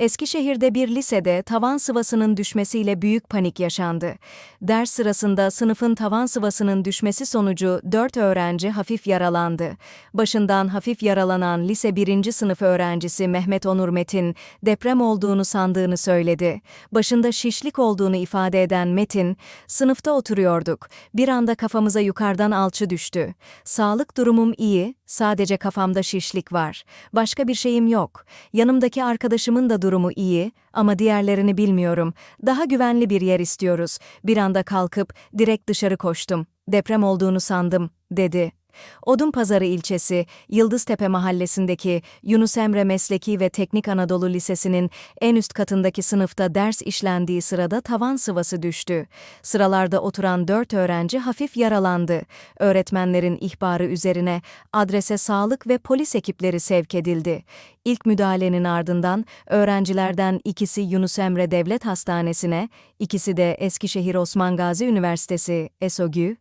Eskişehir'de bir lisede tavan sıvasının düşmesiyle büyük panik yaşandı. Ders sırasında sınıfın tavan sıvasının düşmesi sonucu 4 öğrenci hafif yaralandı. Başından hafif yaralanan lise 1. sınıf öğrencisi Mehmet Onur Metin, deprem olduğunu sandığını söyledi. Başında şişlik olduğunu ifade eden Metin, sınıfta oturuyorduk. Bir anda kafamıza yukarıdan alçı düştü. Sağlık durumum iyi, sadece kafamda şişlik var. Başka bir şeyim yok. Yanımdaki arkadaşımın da durumu iyi ama diğerlerini bilmiyorum. Daha güvenli bir yer istiyoruz. Bir anda kalkıp direkt dışarı koştum. Deprem olduğunu sandım, dedi. Odunpazarı ilçesi, Yıldıztepe mahallesindeki Yunus Emre Mesleki ve Teknik Anadolu Lisesi'nin en üst katındaki sınıfta ders işlendiği sırada tavan sıvası düştü. Sıralarda oturan dört öğrenci hafif yaralandı. Öğretmenlerin ihbarı üzerine adrese sağlık ve polis ekipleri sevk edildi. İlk müdahalenin ardından öğrencilerden ikisi Yunus Emre Devlet Hastanesi'ne, ikisi de Eskişehir Osman Gazi Üniversitesi ESOGÜ,